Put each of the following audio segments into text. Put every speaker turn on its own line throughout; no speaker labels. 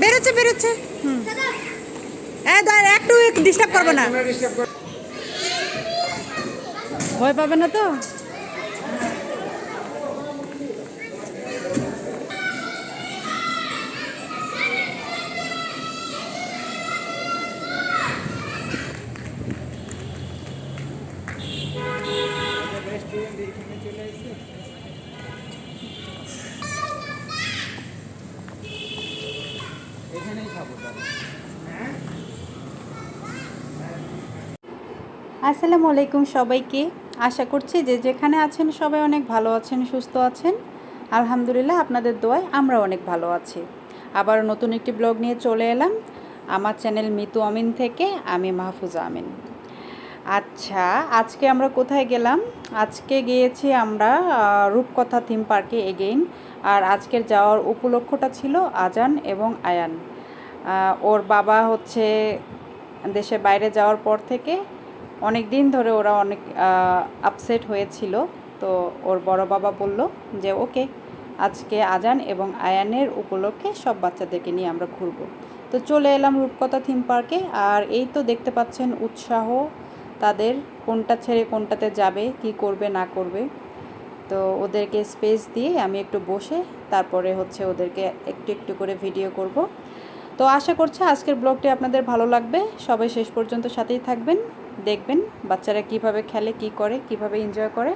বেরোচ্ছে বেরোচ্ছে। হুম। দাঁড়া একটু ডিস্টার্ব করব না। ভয় পাবে না তো? আসসালামু আলাইকুম সবাইকে। আশা করছি যে যেখানে আছেন সবাই অনেক ভালো আছেন, সুস্থ আছেন। আলহামদুলিল্লাহ আপনাদের দোয়ায় আমরা অনেক ভালো আছি। আবার নতুন একটি ব্লগ নিয়ে চলে এলাম। আমার চ্যানেল মিতু আমিন থেকে আমি মাহফুজা আমিন। আচ্ছা আজকে আমরা কোথায় গেলাম? আজকে গিয়েছি আমরা রূপকথা থিম পার্কে এগেইন আর আজকের যাওয়ার উপলক্ষটা ছিল আজান এবং আয়ান। ওর বাবা হচ্ছে দেশের বাইরে যাওয়ার পর থেকে অনেক দিন ধরে ওরা অনেক আপসেট হয়েছিল। তো ওর বড় বাবা বলল যে, ওকে, আজকে আজান এবং আয়ানের উপলক্ষে সব বাচ্চাদেরকে নিয়ে আমরা ঘুরবো। তো চলে এলাম রূপকথা থিম পার্কে আর এই তো দেখতে পাচ্ছেন উৎসাহ তাদের, কোনটা ছেড়ে কোনটাতে যাবে, কি করবে, না করবে। তো ওদেরকে স্পেস দিয়ে আমি একটু বসে তারপরে হচ্ছে ওদেরকে একটু একটু করে ভিডিও করব। তো আশা করছি আজকের ব্লগটি আপনাদের ভালো লাগবে। সবাই শেষ পর্যন্ত সাথেই থাকবেন। দেখবেন বাচ্চারা কীভাবে খেলে কি করে কীভাবে এনজয় করে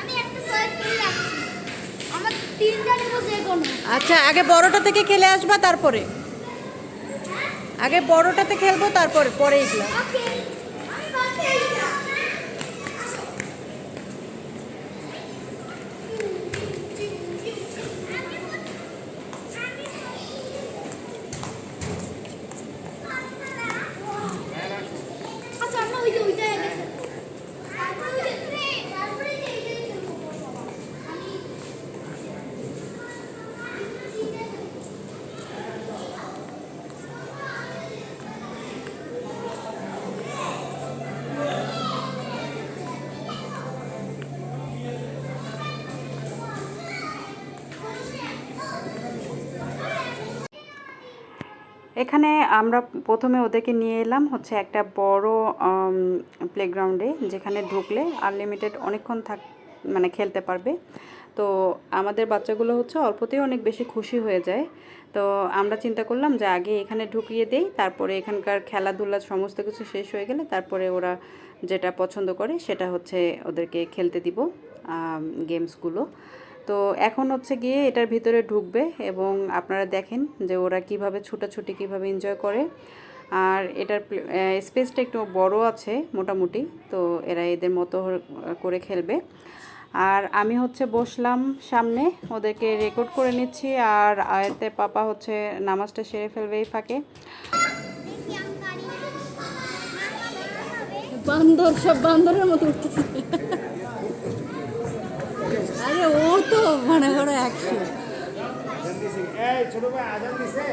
আমি একটা সার্চ করে রাখছি আমার তিনটা নেব যে কোনো
আচ্ছা আগে বড়টা থেকে খেলে আসবা তারপরে? আগে বড়টাতে খেলব তারপরে পরে এগুলা। এখানে আমরা প্রথমে ওদেরকে নিয়ে এলাম হচ্ছে একটা বড় প্লেগ্রাউন্ডে যেখানে ঢুকলে আনলিমিটেড অনেকক্ষণ থাক মানে খেলতে পারবে। তো আমাদের বাচ্চাগুলো হচ্ছে অল্পতেই অনেক বেশি খুশি হয়ে যায়। তো আমরা চিন্তা করলাম যে আগে এখানে ঢুকিয়ে দেই, তারপরে এখানকার খেলাধুলা সমস্ত কিছু শেষ হয়ে গেলে তারপরে ওরা যেটা পছন্দ করে সেটা হচ্ছে ওদেরকে খেলতে দিব গেমসগুলো তো এখন হচ্ছে গিয়ে এটার ভিতরে ঢুকবে এবং আপনারা দেখেন যে ওরা কীভাবে ছুটাছুটি, কীভাবে এনজয় করে। আর এটার স্পেসটা একটু বড় আছে মোটামুটি, তো এরা এদের মতো করে খেলবে। আর আমি হচ্ছে বসলাম সামনে, ওদেরকে রেকর্ড করে নিচ্ছি আর আয়তের পাপা হচ্ছে নামাজটা সেরে ফেলবে এই ফাঁকে। বান্দর, সব বান্দরের মতো উঠতেছে। আরে ও তো মনে করো একশো
ছোট ভাই আজান দিছে?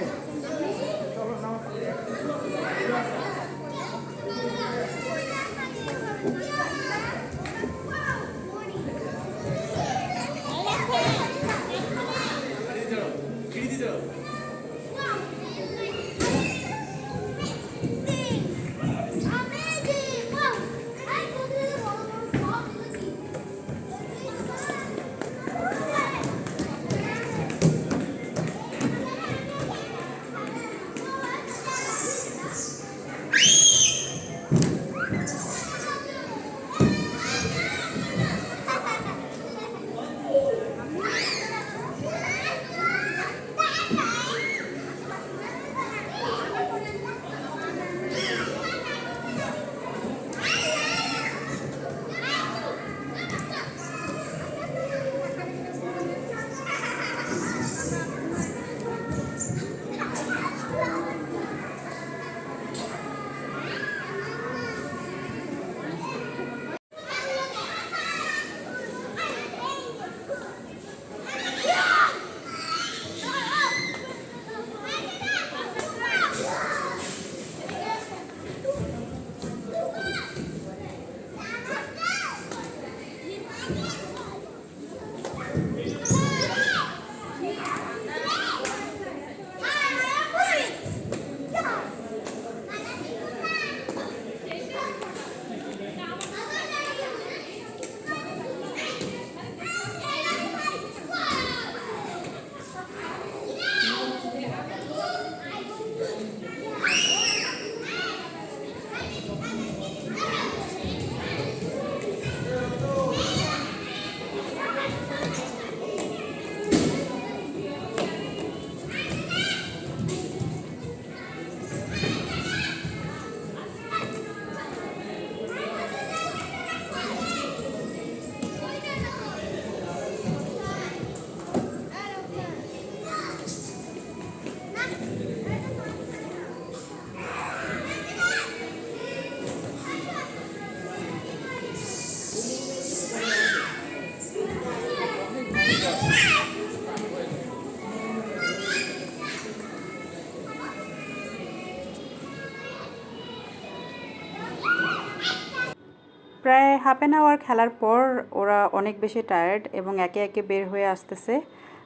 হাফ অ্যান আওয়ার খেলার পর ওরা অনেক বেশি টায়ার্ড এবং একে একে বের হয়ে আসতেছে।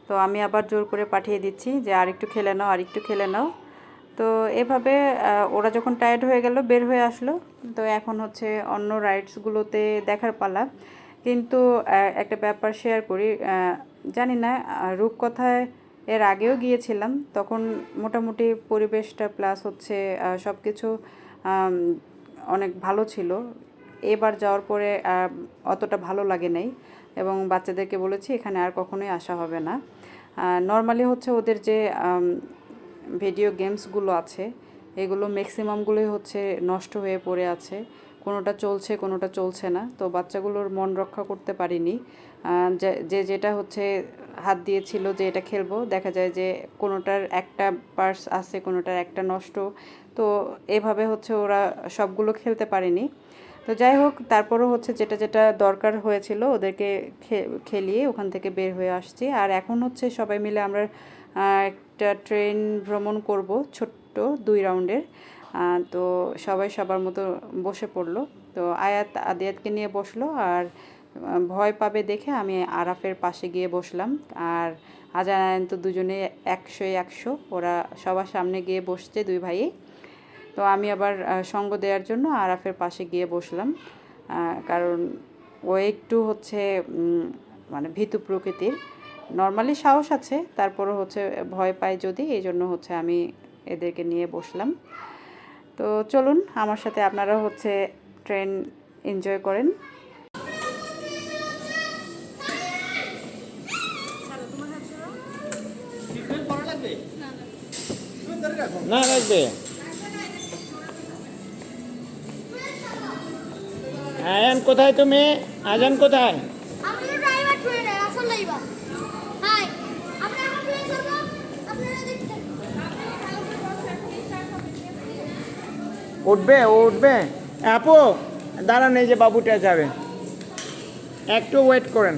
তো আমি আবার জোর করে পাঠিয়ে দিচ্ছি যে আর একটু খেলে নাও, আর একটু খেলে নাও। তো এভাবে ওরা যখন টায়ার্ড হয়ে গেল, বের হয়ে আসলো। তো এখন হচ্ছে অন্য রাইডসগুলোতে দেখার পালা। কিন্তু একটা ব্যাপার শেয়ার করি জানি না রূপকথায় এর আগেও গিয়েছিলাম। তখন মোটামুটি পরিবেশটা প্লাস হচ্ছে সব কিছু অনেক ভালো ছিল। এবার যাওয়ার পরে অতটা ভালো লাগে নাই এবং বাচ্চাদেরকে বলেছি এখানে আর কখনোই আসা হবে না। নর্মালি হচ্ছে ওদের যে ভিডিও গেমসগুলো আছে, এগুলো ম্যাক্সিমামগুলোই হচ্ছে নষ্ট হয়ে পড়ে আছে। কোনোটা চলছে কোনোটা চলছে না। তো বাচ্চাগুলোর মন রক্ষা করতে পারিনি। যে- যেটা হচ্ছে হাত দিয়েছিল যে এটা খেলব, দেখা যায় যে কোনোটার একটা পার্স আছে, কোনোটার একটা নষ্ট। তো এভাবে হচ্ছে ওরা সবগুলো খেলতে পারেনি। তো যাই হোক, তারপরও হচ্ছে যেটা যেটা দরকার হয়েছিল ওদেরকে খেলিয়ে ওখান থেকে বের হয়ে আসছি। আর এখন হচ্ছে সবাই মিলে আমরা একটা ট্রেন ভ্রমণ করব ছোট্ট দুই রাউন্ডের। তো সবাই সবার মতো বসে পড়ল। তো আয়াত আদিয়াতকে নিয়ে বসল আর ভয় পাবে দেখে আমি আরাফের পাশে গিয়ে বসলাম। আর আজান তো দুজনে একশো একশো, ওরা সবার সামনে গিয়ে বসছে দুই ভাই তো আমি আবার সঙ্গ দেওয়ার জন্য আরাফের পাশে গিয়ে বসলাম কারণ ও একটু হচ্ছে মানে ভীতু প্রকৃতির। নর্মালি সাহস আছে, তারপরও হচ্ছে ভয় পায় যদি, এই জন্য হচ্ছে আমি এদেরকে নিয়ে বসলাম। তো চলুন, আমার সাথে আপনারা হচ্ছে ট্রেন এনজয় করেন।
না রাখবে আয়ান কোথায় তুমি? আজান কোথায়? উঠবে ও উঠবে। আপু দাঁড়ান এই যে বাবুটা যাবে। একটু ওয়েট করেন।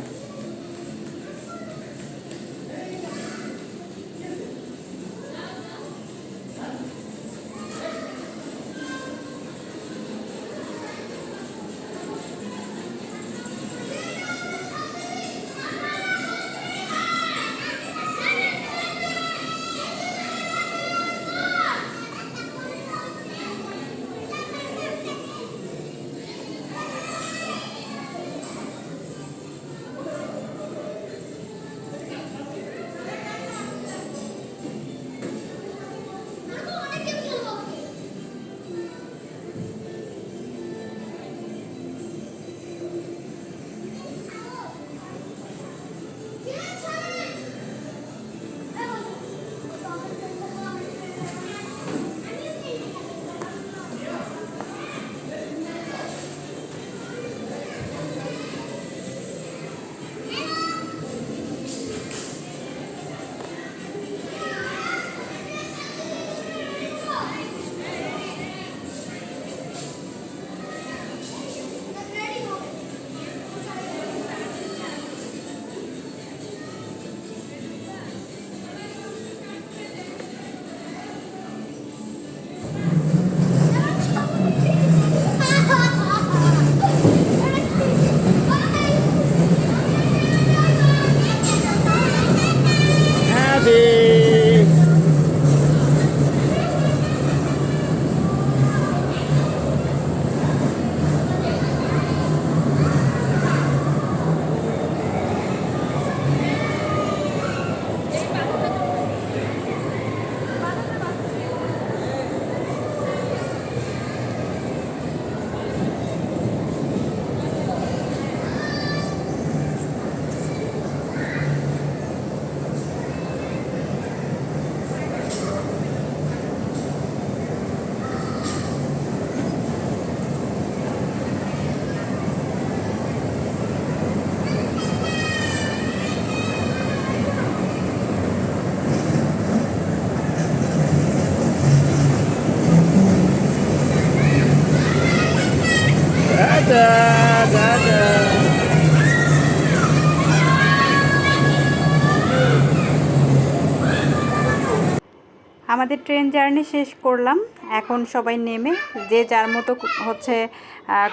আমাদের ট্রেন জার্নি শেষ করলাম। এখন সবাই নেমে যে যার মতো হচ্ছে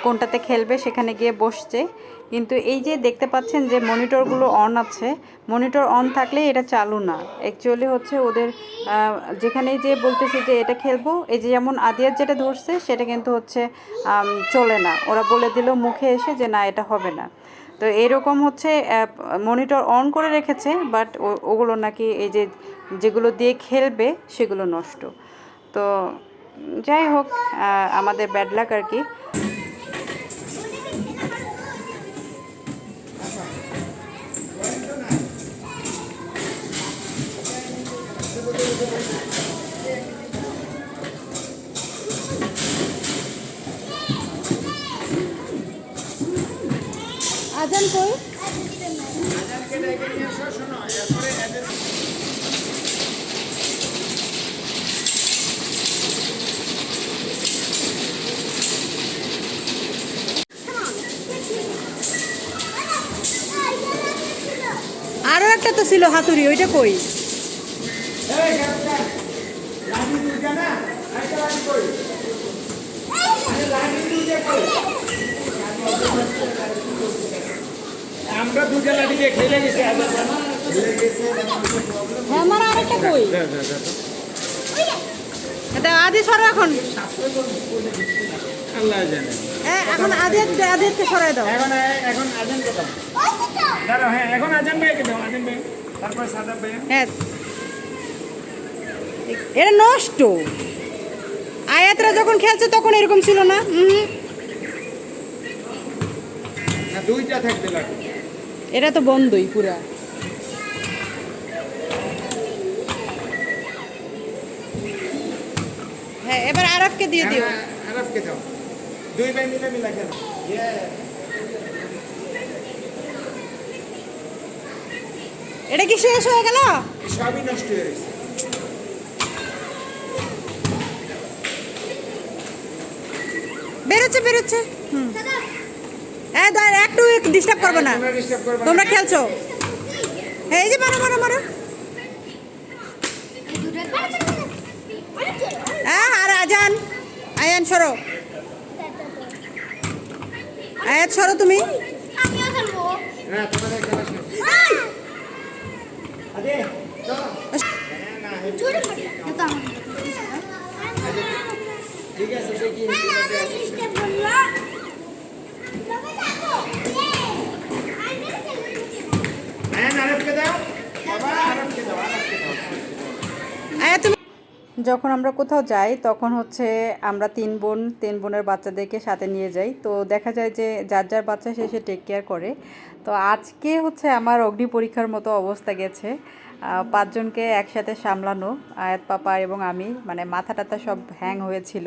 কোনটাতে খেলবে সেখানে গিয়ে বসছে। কিন্তু এই যে দেখতে পাচ্ছেন যে মনিটরগুলো অন আছে, মনিটর অন থাকলে এটা চালু না। অ্যাকচুয়ালি হচ্ছে ওদের যেখানে যে বলতেছে যে এটা খেলব, এই যে যেমন আদিয়ার যেটা ধরছে, সেটা কিন্তু হচ্ছে চলে না। ওরা বলে দিল মুখে এসে যে না, এটা হবে না। তো এরকম হচ্ছে মনিটর অন করে রেখেছে, বাট ওগুলো নাকি এই যে যেগুলো দিয়ে খেলবে সেগুলো নষ্ট। তো যাই হোক আমাদের ব্যাড লাক আর কি।
আজান কই
আরও একটা তো ছিল হাতুড়ি ওইটা কই?
আমরা দুটা লাঠি দিয়ে খেলে গেছি
হ্যাঁ আমার আরেকটা কই? এটা আদি সরো এখন।
আল্লাহ জানে।
হ্যাঁ এখন আদি আদিকে সরাই দাও।
এখন এখন আজান দাও। দাঁড়াও হ্যাঁ এখন আজান ভাইকে দাও আজান ভাই। তারপর সাদা ভাই।
হ্যাঁ। এটা নষ্ট। আয়াতরা যখন খেলছে তখন এরকম ছিল না? উহুম।
না দুইটা থাকবে
এটা তো বন্ধই পুরা। হ্যাঁ এবার আরবকে দিয়ে দিও।
হ্যাঁ, আরফকে দাও। দুই ভাই মিলে মিলে খেলো
এটা কি শেষ হয়ে গেল?
সবই নষ্ট হয়ে গেছে।
বেরোচ্ছে বেরোচ্ছে। হুম। হ্যাঁ দাঁড়া একটু ডিস্টার্ব করব না।
তোমরা
খেলছো। এই যে মারো মারো মারো। হ্যাঁ আর আজান আয়ান সরো। আয়াত সরো তুমি।
আমিও খেলব
হ্যাঁ চলো হ্যাঁ হ্যাঁ
আয়া তুমি যখন আমরা কোথাও যাই, তখন হচ্ছে আমরা তিন বোন, তিন বোনের বাচ্চাদেরকে সাথে নিয়ে যাই। তো দেখা যায় যে যার যার বাচ্চা সে সে টেক কেয়ার করে। তো আজকে হচ্ছে আমার অগ্নি পরীক্ষার মতো অবস্থা গেছে। পাঁচজনকে একসাথে সামলানো, আয়াত পাপা এবং আমি মানে মাথা টাথা সব হ্যাং হয়েছিল।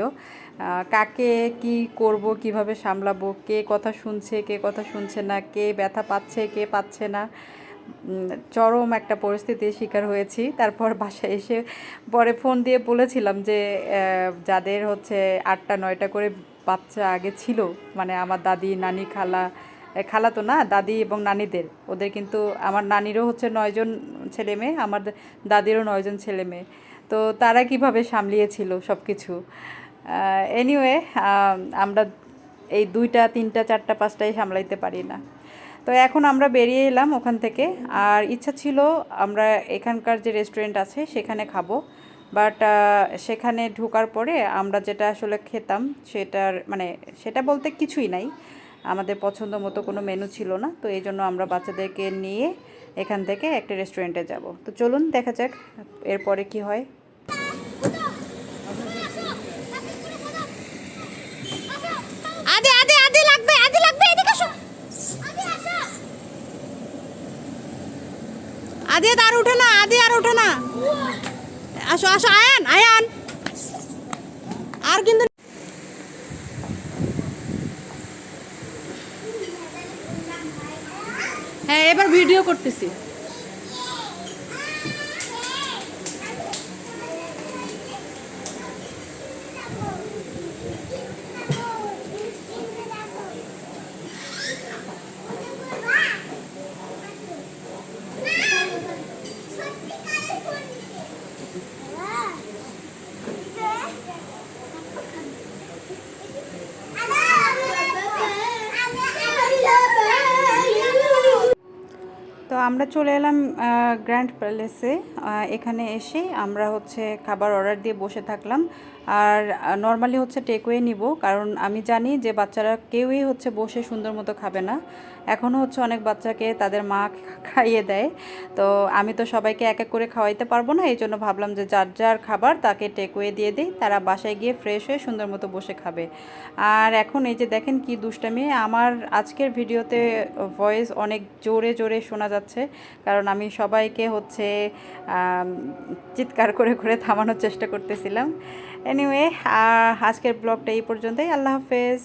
কাকে কি করব, কীভাবে সামলাবো, কে কথা শুনছে, কে কথা শুনছে না, কে ব্যথা পাচ্ছে, কে পাচ্ছে না চরম একটা পরিস্থিতির শিকার হয়েছি। তারপর বাসায় এসে পরে ফোন দিয়ে বলেছিলাম যে যাদের হচ্ছে আটটা, নয়টা করে বাচ্চা আগে ছিল মানে আমার দাদি, নানি, খালা খালা তো না, দাদি এবং নানিদের, ওদের কিন্তু আমার নানিরও হচ্ছে নয়জন ছেলে মেয়ে, আমার দাদিরও নয়জন ছেলে মেয়ে। তো তারা কীভাবে সামলিয়েছিল সব কিছু এনিওয়ে আমরা এই দুইটা, তিনটা, চারটা, পাঁচটাই সামলাইতে পারি না। তো এখন আমরা বেরিয়ে এলাম ওখান থেকে। আর ইচ্ছা ছিল আমরা এখানকার যে রেস্টুরেন্ট আছে সেখানে খাব। বাট সেখানে ঢোকার পরে আমরা যেটা আসলে খেতাম সেটার মানে সেটা বলতে কিছুই নাই। আমাদের পছন্দ মতো কোনো মেনু ছিল না। তো এই জন্য আমরা বাচ্চাদেরকে নিয়ে এখান থেকে একটা রেস্টুরেন্টে যাব। তো চলুন দেখা যাক এরপরে কি হয়
আদে আদে আদে লাগবে আদে লাগবে এদিকে আসো আদে আসো
আদি আর উঠে না, আদি আর উঠে না। আসো আসো, আয়ান আয়ান। আর কিন্তু হ্যাঁ এবার ভিডিও করতেছি। আমরা চলে এলাম গ্র্যান্ড প্যালেসে এখানে এসে আমরা হচ্ছে খাবার অর্ডার দিয়ে বসে থাকলাম। আর নর্মালি হচ্ছে টেকওয়ে নিব, কারণ আমি জানি যে বাচ্চারা কেউই হচ্ছে বসে সুন্দর মতো খাবে না। এখনও হচ্ছে অনেক বাচ্চাকে তাদের মা খাইয়ে দেয়। তো আমি তো সবাইকে এক এক করে খাওয়াইতে পারব না এই জন্য ভাবলাম যে যার যার খাবার তাকে টেকওয়ে দিয়ে দিই, তারা বাসায় গিয়ে ফ্রেশ হয়ে সুন্দর মতো বসে খাবে। আর এখন এই যে দেখেন কি দুষ্টামি, আমার আজকের ভিডিওতে ভয়েস অনেক জোরে জোরে শোনা যাচ্ছে। কারণ আমি সবাইকে হচ্ছে চিৎকার করে করে থামানোর চেষ্টা করতেছিলাম। এনিওয়ে আজকের ব্লগটা এই পর্যন্তই। আল্লাহ হাফেজ।